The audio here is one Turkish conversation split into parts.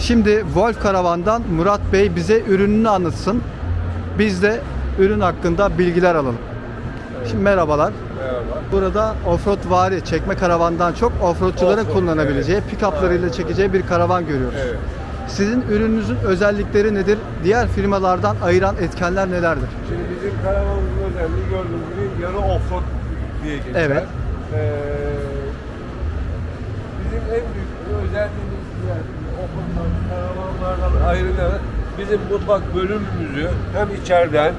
Şimdi Wolf Karavan'dan Murat Bey bize ürününü anlatsın. Biz de ürün hakkında bilgiler alalım. Şimdi merhabalar. Merhaba. Burada offroad vari çekme karavandan çok offroadçuların Offroad, kullanabileceği, pick-up'larıyla çekeceği bir karavan görüyoruz. Evet. Sizin ürününüzün özellikleri nedir? Diğer firmalardan ayıran etkenler nelerdir? Şimdi bizim karavanımızın özelliği gördüğünüz gibi yarı offroad diye geçer. Evet. Ee, bizim en büyük özelliğimiz yani karavanlardan ayrı? Bizim mutfak bölümümüzü hem içeriden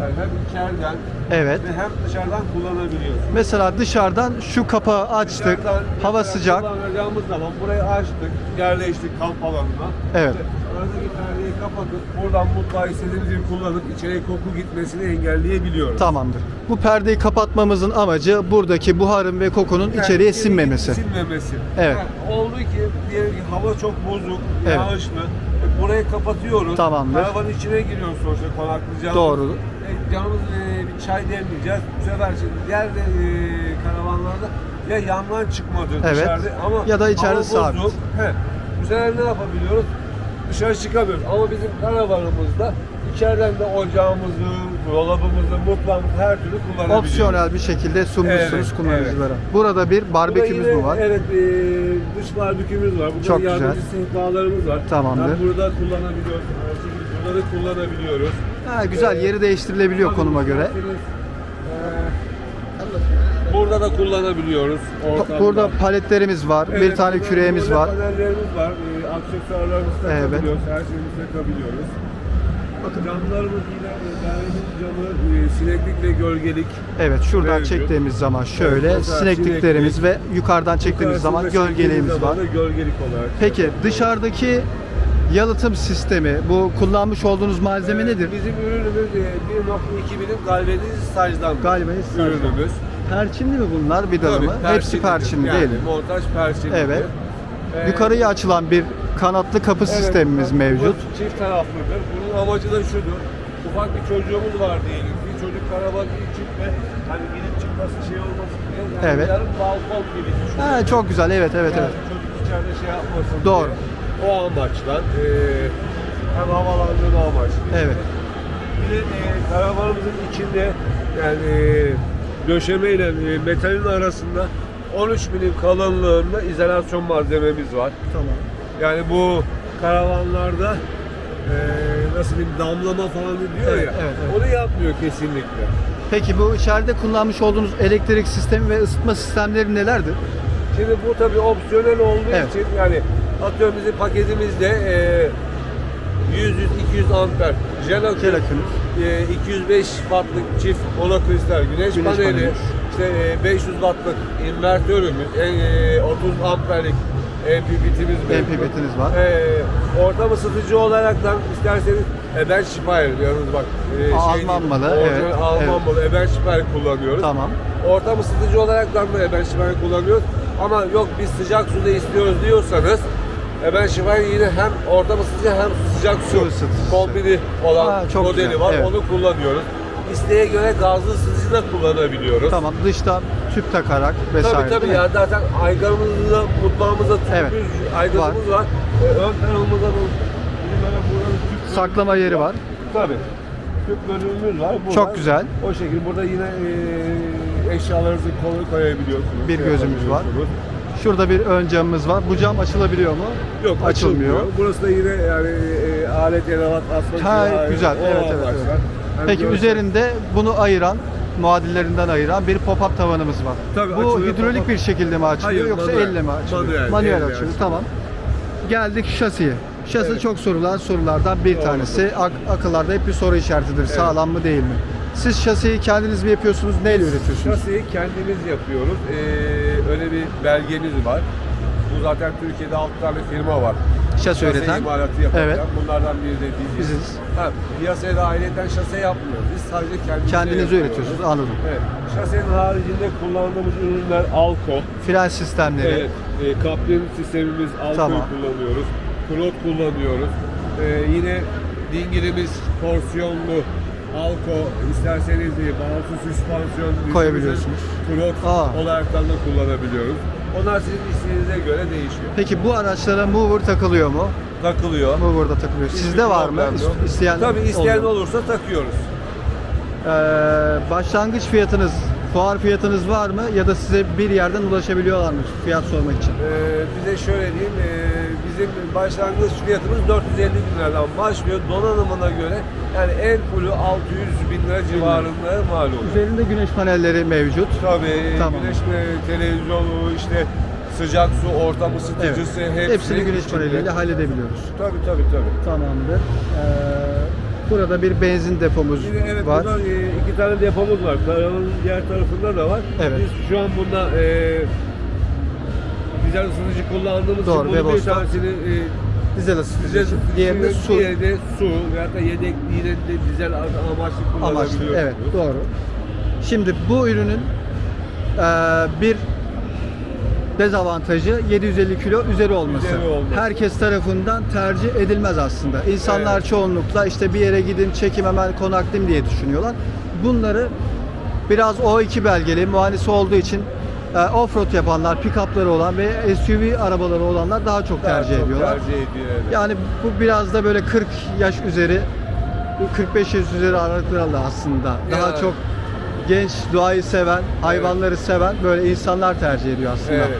yani hem içeriden Evet. ve hem dışarıdan kullanabiliyoruz. Mesela dışarıdan şu kapağı açtık. Dışarıdan Hava sıcak. Kullanacağımız zaman burayı açtık, yerleştik kamp alanına. Evet. İşte aradaki perdeyi kapatıp buradan mutfağı istediğimiz gibi kullanıp içeriye koku gitmesini engelleyebiliyoruz. Tamamdır. Bu perdeyi kapatmamızın amacı buradaki buharın ve kokunun Yani içeriye içeri sinmemesi. Sinmemesi. Evet. Yani oldu ki diyelim ki hava çok bozuk, Evet. yağışlı. E, Burayı kapatıyoruz. Tamamdır. Karavanın içine giriyoruz sonuçta konaklayacağımız. Doğru. E, canımız e, bir çay demleyeceğiz. Bu sefer şimdi diğer e, karavanlarda ya yandan çıkmadı Evet. dışarıda ama Ya da içeride hava sabit. bozuk. He. Bu sefer ne yapabiliyoruz? Dışarı çıkamıyoruz. Ama bizim karavanımızda içeriden de ocağımızı, dolabımızı, mutfağımızı her türlü kullanabiliyoruz. Opsiyonel bir şekilde sunmuşsunuz Evet, kullanıcılara. Burada bir Burada barbekümüz yine, mü var? Evet, e, dış barbekümüz var. Burada Çok güzel. yardımcı sehpalarımız var. Tamamdır. Yani burada kullanabiliyoruz. Şekilde Burada da kullanabiliyoruz. Ha, güzel yeri değiştirilebiliyor konuma göre. e, Burada da kullanabiliyoruz. Pa- ortamda. Burada paletlerimiz var, bir Evet, tane burada- küreğimiz burada var. Panellerimiz var. E, aksesuarlarımızı Evet. takabiliyoruz. Her şeyimizi takabiliyoruz. Bakın camlarımız yine e, dairemiz camı e, sineklik ve gölgelik. Evet şuradan Mevcut. çektiğimiz zaman şöyle Evet, sinekliklerimiz sineklik. ve yukarıdan çektiğimiz zaman gölgeliğimiz var. Gölgelik olarak. Peki dışarıdaki yalıtım sistemi, bu kullanmış olduğunuz malzeme Ee, nedir? Bizim ürünümüz e, 1.2 milim galvaniz stajdan Galvaniz stajdan. ürünümüz. Perçinli mi bunlar vidalı mı? Tabii, Hepsi perçinli yani, değil mi? Montaj perçinli. Evet. Yukarıya açılan bir kanatlı kapı sistemimiz mevcut. Çift taraflıdır. Bunun amacı da şudur. Ufak bir çocuğumuz var diyelim. Bir çocuk karavan için ve hani girip çıkması şey olmasın diye. Yani Evet. yarım balkon gibi düşünün. Ha, çok güzel evet evet Yani evet. Çocuk içeride şey yapmasın Doğru. diye. O amaçla. E, hem havalandırma amaçlı. Evet. Bir de e, karavanımızın içinde yani e, döşeme ile e, metalin arasında 13 milim kalınlığında izolasyon malzememiz var. Tamam. Yani bu karavanlarda e, nasıl diyeyim damlama falan diyor Evet, ya. evet, evet. Onu yapmıyor kesinlikle. Peki bu içeride kullanmış olduğunuz elektrik sistemi ve ısıtma sistemleri nelerdir? Şimdi bu tabii opsiyonel olduğu Evet. için yani atıyorum bizim paketimizde e, 100-200 amper jel akü, Jel akümüz. e, 205 wattlık çift monokristal güneş, Güneş paneli, panelimiz. işte e, 500 wattlık invertörümüz, e, 30 amperlik MPPT'miz mevcut. MPPT'niz var. E, ortam ısıtıcı olaraktan isterseniz Eber Spire yalnız bak. E, şey Alman malı, evet, Alman evet. malı Eber Spire kullanıyoruz. Tamam. Ortam ısıtıcı olarak da ben şifayı kullanıyoruz. Ama yok biz sıcak suda istiyoruz diyorsanız e ben şifayı yine hem ortam ısıtıcı hem sıcak su, Su ısıtıcısı. kombini olan Ha, çok modeli güzel, var. evet. Onu kullanıyoruz. İsteğe göre gazlı ısıtıcı da kullanabiliyoruz. Tamam dışta tüp takarak vesaire. Tabii tabii ya zaten aygarımızda mutfağımızda Evet. tüpümüz, aygarımız var. E, ön tarafımızda tüp Saklama yeri var. Tabii. Tüp bölümümüz var. Burada, Çok güzel. O şekilde burada yine e, eşyalarınızı koy, koyabiliyorsunuz. Bir gözümüz var. Şurada bir ön camımız var. Bu cam açılabiliyor mu? Yok açılmıyor. Burası da yine yani e, alet edevat asma Ha, güzel. Evet, evet, evet. Peki üzerinde bunu ayıran, muadillerinden ayıran bir pop-up tavanımız var. Tabii, Bu açılıyor, hidrolik bir şekilde mi açılıyor Hayır, yoksa manuel. elle mi açılıyor? Manuel, elle açılıyor. açılıyor. Tamam. Geldik şasiye. Şasi Evet. çok sorulan sorulardan bir Doğru. tanesi. Ak- akıllarda hep bir soru işaretidir. Sağlam mı değil mi? Siz şasiyi kendiniz mi yapıyorsunuz? Neyle üretiyorsunuz? Şasiyi kendimiz yapıyoruz. Ee, öyle bir belgemiz var. Bu zaten Türkiye'de 6 tane firma var. Şasi üreten. imalatı yapan. Evet. Bunlardan biri de biziz. Biziz. Ha, piyasaya da aileden şase yapmıyoruz. Biz sadece kendimiz Kendiniz yapıyoruz. üretiyorsunuz. Anladım. Evet. Şasenin haricinde kullandığımız ürünler Alko. Fren sistemleri. Evet. E, Kaplan sistemimiz Alko'yu Tamam. kullanıyoruz. Klot kullanıyoruz. E, yine dingilimiz porsiyonlu Alko, isterseniz de bağımsız süspansiyon Koyabiliyorsunuz. Trot Aa. olaraktan da kullanabiliyoruz. Onlar sizin isteğinize göre değişiyor. Peki bu araçlara mover takılıyor mu? Takılıyor. Mover da takılıyor. Sizde Hiçbir var mı? problem yok. İst- İsteyen Tabii isteyen oluyor. olursa takıyoruz. Ee, başlangıç fiyatınız, fuar fiyatınız var mı? Ya da size bir yerden ulaşabiliyorlar mı fiyat sormak için? Ee, bize şöyle diyeyim, ee, bizim başlangıç fiyatımız 450 bin liradan başlıyor. Donanımına göre yani en fullü 600 bin lira civarında mal oluyor. Üzerinde güneş panelleri mevcut. Tabii Tamam. güneş e, televizyonu, işte sıcak su, ortam Evet. ısıtıcısı hepsi Hepsini güneş paneliyle halledebiliyoruz. Tabii tabii tabii. Tamamdır. Ee, burada bir benzin depomuz evet var. burada e, iki tane depomuz var. Karavanın diğer tarafında da var. Evet. Biz şu an bunda e, dizel ısıtıcı kullandığımız Doğru, için bunun bir tanesini e, Dizel ısıtıcı. dizel Diğerinde su diğeri de su veyahut da yedek yine de dizel amaçlı amaçlı. kullanabiliyorsunuz. Evet doğru. Şimdi bu ürünün eee, bir dezavantajı 750 kilo üzeri olması. Üzeri olması. Herkes tarafından tercih edilmez aslında. İnsanlar Evet. çoğunlukla işte bir yere gidin çekim hemen konaklayayım diye düşünüyorlar. Bunları biraz O2 belgeli mühendisi olduğu için e, offroad yapanlar, pick-up'ları olan ve SUV arabaları olanlar daha çok Daha tercih çok ediyorlar. Tercih ediyor evet. Yani bu biraz da böyle 40 yaş üzeri, 45 yaş üzeri aralıklarla aslında. Daha Yani. çok genç, doğayı seven, hayvanları seven böyle insanlar tercih ediyor aslında. Evet.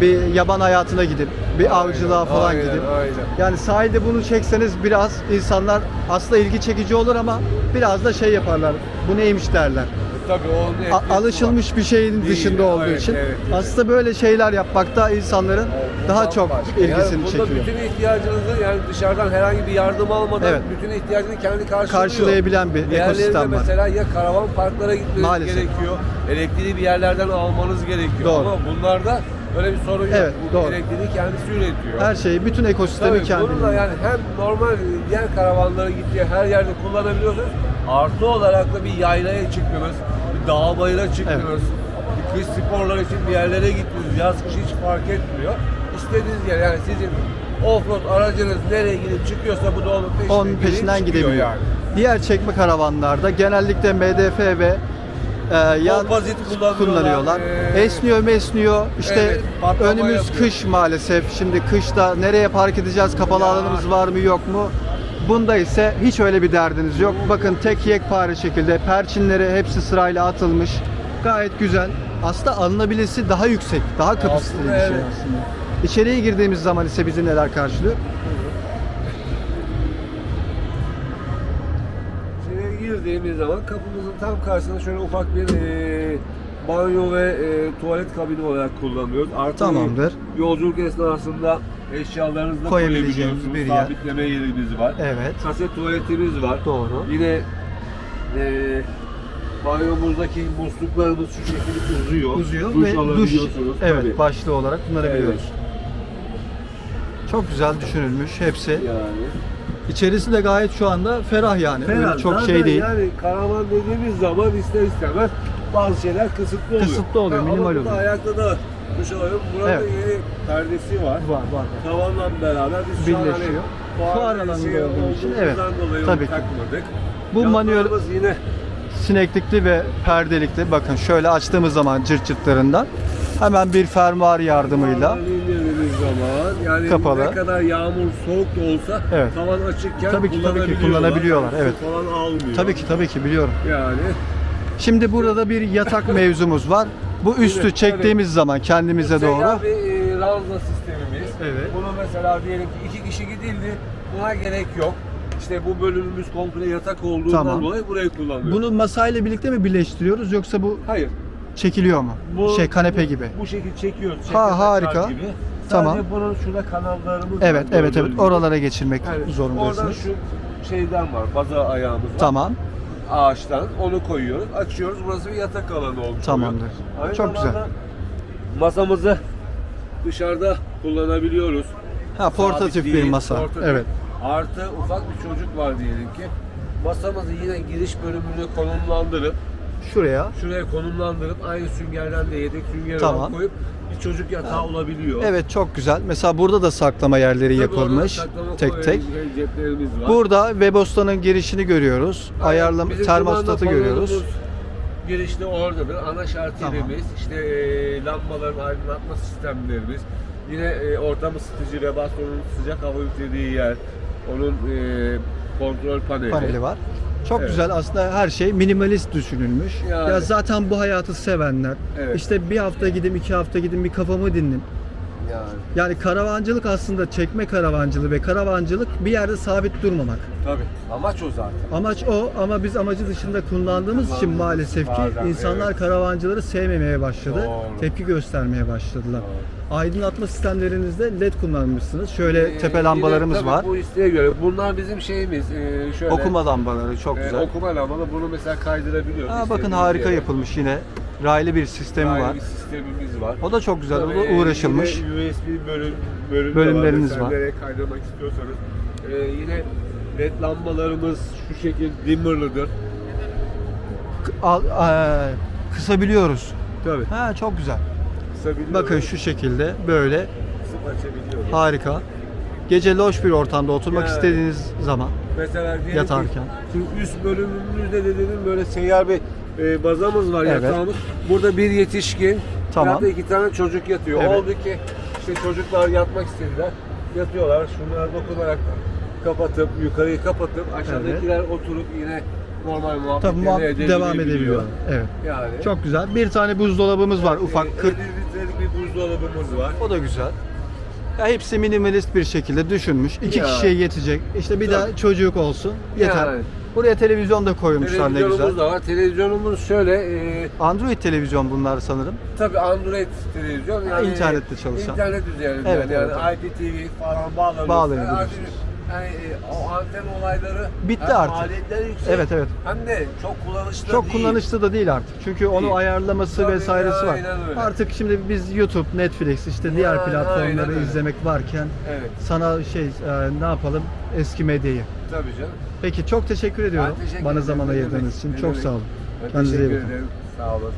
Bir yaban hayatına gidip, bir Aynen, avcılığa falan aynen, gidip. aynen. Yani sahilde bunu çekseniz biraz insanlar aslında ilgi çekici olur ama biraz da şey yaparlar. Bu neymiş derler. Tabii onun A- alışılmış bir şeyin Değil, dışında olduğu evet, için evet, evet. aslında böyle şeyler yapmakta insanların var. daha çok Bambaşka. ilgisini yani bunda çekiyor. bütün ihtiyacınızı yani dışarıdan herhangi bir yardım almadan Evet. bütün ihtiyacını kendi karşılıyor. Karşılayabilen bir Diğerlerinde ekosistem var. mesela ya karavan parklara gitmeniz Maalesef. gerekiyor. Elektriği bir yerlerden almanız gerekiyor. Doğru. Ama bunlarda öyle bir sorun yok. Evet, Bu doğru. Elektriği kendisi üretiyor. Her şeyi, bütün ekosistemi Tabii kendi. bunu da yani hem normal diğer karavanlara gittiği her yerde kullanabiliyorsunuz. Artı olarak da bir yaylaya çıktınız, dağ bayıra çıktınız, bir kış sporları için bir yerlere gittiniz. Yaz kış hiç fark etmiyor. İstediğiniz yer yani sizin offroad aracınız nereye gidip çıkıyorsa bu da onun peşinden, Onun peşinden gidebiliyor. yani. Diğer çekme karavanlarda genellikle MDF ve e, yan Kompozit kullanıyorlar. Ee, esniyor mesniyor. İşte evet, önümüz yapıyor. kış maalesef. Şimdi kışta nereye park edeceğiz? Kapalı Ya. alanımız var mı yok mu? Bunda ise hiç öyle bir derdiniz yok. Bakın tek yekpare şekilde perçinleri hepsi sırayla atılmış. Gayet güzel. Aslında alınabilirsi daha yüksek, daha kapasiteli bir şey aslında. İçeriye girdiğimiz zaman ise bizi neler karşılıyor? İçeriye girdiğimiz zaman kapımızın tam karşısında şöyle ufak bir e, banyo ve e, tuvalet kabini olarak kullanıyoruz. Artı Tamamdır. Yolculuk esnasında eşyalarınızı da Koyabileceğiniz bir yer. Sabitleme yerimiz var. Evet. Kaset tuvaletimiz var. Doğru. Yine e, banyomuzdaki musluklarımız şu şekilde uzuyor. uzuyor duş ve duş evet Tabii. başlığı olarak bunları Evet. biliyoruz. Çok güzel düşünülmüş hepsi. Yani. İçerisi de gayet şu anda ferah yani. Öyle Ferah. çok Zaten şey değil. Yani karavan dediğimiz zaman ister istemez bazı şeyler kısıtlı oluyor. Kısıtlı oluyor, minimal ama burada oluyor. ayakta da duş alıyorum. Burada Evet. yeni perdesi var. Var var. Tavanla beraber biz şu an Birleşiyor. hani Fuar fuar alanında şey olduğu için, evet. dolayı Tabii ki. takmadık. Bu manuel Yanlarımız yine sineklikli ve perdelikli. Bakın şöyle açtığımız zaman cırt cırtlarından hemen bir fermuar yardımıyla Tavanları indirdiğimiz zaman yani Kapalı. ne kadar yağmur soğuk da olsa Evet. tavan açıkken Tabii ki, tabii ki kullanabiliyorlar. kullanabiliyorlar, Su evet. falan almıyor. tabii ki tabii ki biliyorum. Yani Şimdi burada da bir yatak mevzumuz var. Bu üstü Evet, çektiğimiz zaman kendimize doğru. bir e, ranza sistemimiz. Evet. Bunu mesela diyelim ki iki kişi gidildi. Buna gerek yok. İşte bu bölümümüz komple yatak olduğundan Tamam. dolayı burayı kullanıyoruz. Bunu masayla birlikte mi birleştiriyoruz yoksa bu Hayır. çekiliyor mu? Bu, şey kanepe bu- gibi. Bu şekilde çekiyoruz. Ha, çekirdekler harika. Gibi. Tamam. Sadece bunun şurada kanallarımız Evet var. evet evet gibi. oralara geçirmek Yani oradan zorundasınız. şu şeyden var. Baza ayağımız var. Tamam. Ağaçtan onu koyuyoruz. Açıyoruz. Burası bir yatak alanı olmuş Tamamdır. oluyor. Aynı Çok güzel. Masamızı dışarıda kullanabiliyoruz. Ha portatif Sabit bir değil, masa. portatif. Evet. Artı ufak bir çocuk var diyelim ki. Masamızı yine giriş bölümüne konumlandırıp Şuraya. şuraya konumlandırıp aynı süngerden de yedek sünger Tamam. koyup çocuk yatağı olabiliyor. Evet çok güzel. Mesela burada da saklama yerleri Tabii yapılmış. saklama Tek tek. Ceplerimiz var. Burada Webostan'ın girişini görüyoruz. Ayarlama Bizim termostatı kumanda görüyoruz. panelimiz Girişte oradadır. Ana şartiyemiz, işte e, lambaların aydınlatma sistemlerimiz, yine e, ortam ısıtıcı ve bastonun sıcak hava yüklediği yer, onun e, kontrol paneli. paneli var. Çok Evet. güzel aslında her şey minimalist düşünülmüş. Yani. Ya zaten bu hayatı sevenler. Evet. işte bir hafta gideyim, iki hafta gideyim, bir kafamı dinlim. Yani. Karavancılık aslında çekme karavancılığı ve karavancılık bir yerde sabit durmamak. Tabii. Amaç o zaten. Amaç o ama biz amacı dışında kullandığımız için maalesef ki bazen, insanlar evet. karavancıları sevmemeye başladı. Doğru. Tepki göstermeye başladılar. Aydınlatma sistemlerinizde led kullanmışsınız. Şöyle Ee, tepe lambalarımız var. Bu isteğe göre. Bunlar bizim şeyimiz. e, şöyle. Okuma lambaları çok e, güzel. okuma lambalı. Bunu mesela kaydırabiliyoruz. Aa, bakın harika yere. yapılmış yine. Raylı bir sistemi Ayrı var. bir sistemimiz var. O da çok güzel. O da e, uğraşılmış. Yine USB bölüm, bölüm Bölümleriniz var. Mesela var. Nereye kaydırmak istiyorsanız. E, yine led lambalarımız şu şekil dimmerlıdır. Al, eee, kısabiliyoruz. Tabii. Ha çok güzel. Kısabiliyoruz. Bakın şu şekilde böyle Kısıp açabiliyoruz. harika. Gece loş bir ortamda oturmak Yani. istediğiniz zaman Mesela diyelim Yatarken. Ki, şimdi üst bölümümüzde de dedim böyle seyyar bir e, bazamız var Evet. yatağımız. Burada bir yetişkin Tamam. iki tane çocuk yatıyor. Evet. Oldu ki işte çocuklar yatmak istediler. Yatıyorlar. Şunları dokunarak kapatıp yukarıyı kapatıp aşağıdakiler oturup yine normal tabii muhabbetlerini muhab- devam edebiliyor. Evet. Yani. Çok güzel. Bir tane buzdolabımız var ufak e, 40. 50 litrelik bir buzdolabımız var. O da güzel. Ya hepsi minimalist bir şekilde düşünmüş. İki Ya. kişiye yetecek. İşte bir Tabii. de çocuk olsun. Yeter. Yani. Buraya televizyon da koymuşlar ne Televizyonumuz güzel. da var. Televizyonumuz şöyle e, Android televizyon bunlar sanırım. Tabii Android televizyon yani internette çalışan. İnternet üzerinden Evet, yani evet, IPTV falan bağlanıyoruz. Bağlayabiliyorsunuz. Yani, e, o anten olayları Bitti hem artık. maliyetleri yüksek Evet, evet. hem de çok kullanışlı Çok değil. kullanışlı da değil artık. Çünkü onu Değil. ayarlaması Tabii, vesairesi var. öyle. Artık şimdi biz YouTube, Netflix işte diğer Yani, platformları izlemek varken Evet sana şey e, ne yapalım eski medyayı. Tabii canım. Peki çok teşekkür ediyorum Ben teşekkür bana ederim. zaman ayırdığınız için. ne Çok demek. sağ olun. Ben Kendinize iyi teşekkür bakın. ederim. Sağ olun.